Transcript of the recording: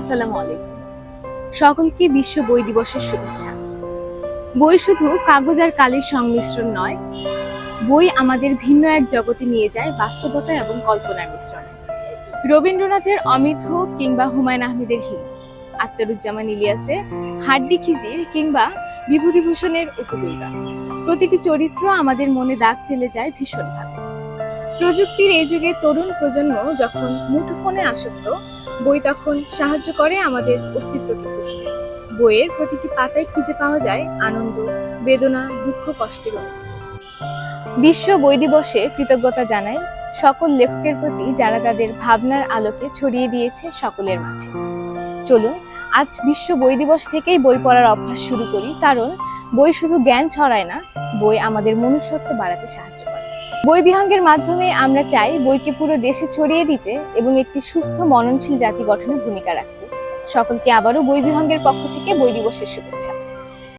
আসসালামু আলাইকুম। সকলকে বিশ্ব বই দিবসের শুভেচ্ছা। বই শুধু কাগজ আর কালির সংমিশ্রণ নয়, বই আমাদের ভিন্ন এক জগতে নিয়ে যায় বাস্তবতা এবং কল্পনার মিশ্রণে। রবীন্দ্রনাথের অমিত হোক কিংবা হুমায়ুন আহমেদের হিম আক্তারুজ্জামান ইলিয়াসের হাড্ডি খিজির কিংবা বিভূতিভূষণের উপদুর্গা, প্রতিটি চরিত্র আমাদের মনে দাগ ফেলে যায় ভীষণভাবে। প্রযুক্তির এই যুগে তরুণ প্রজন্ম যখন মুঠোফোনে আসক্ত বই তখন সাহায্য করে আমাদের অস্তিত্বকে খুঁজতে। বইয়ের প্রতিটি পাতায় খুঁজে পাওয়া যায় আনন্দ, বেদনা, দুঃখ, কষ্টের বিশ্ব বই দিবসে কৃতজ্ঞতা জানাই সকল লেখকের প্রতি যারা তাদের ভাবনার আলোকে ছড়িয়ে দিয়েছে সকলের মাঝে। চলুন, আজ বিশ্ব বই দিবস থেকেই বই পড়ার অভ্যাস শুরু করি, কারণ বই শুধু জ্ঞান ছড়ায় না, বই আমাদের মনুষ্যত্ব বাড়াতে সাহায্য করে। বই বিহঙ্গের মাধ্যমে আমরা চাই বইকে পুরো দেশে ছড়িয়ে দিতে এবং একটি সুস্থ, মননশীল জাতি গঠনে ভূমিকা রাখতে। সকলকে আবারও বই বিহঙ্গের পক্ষ থেকে বই দিবসের শুভেচ্ছা।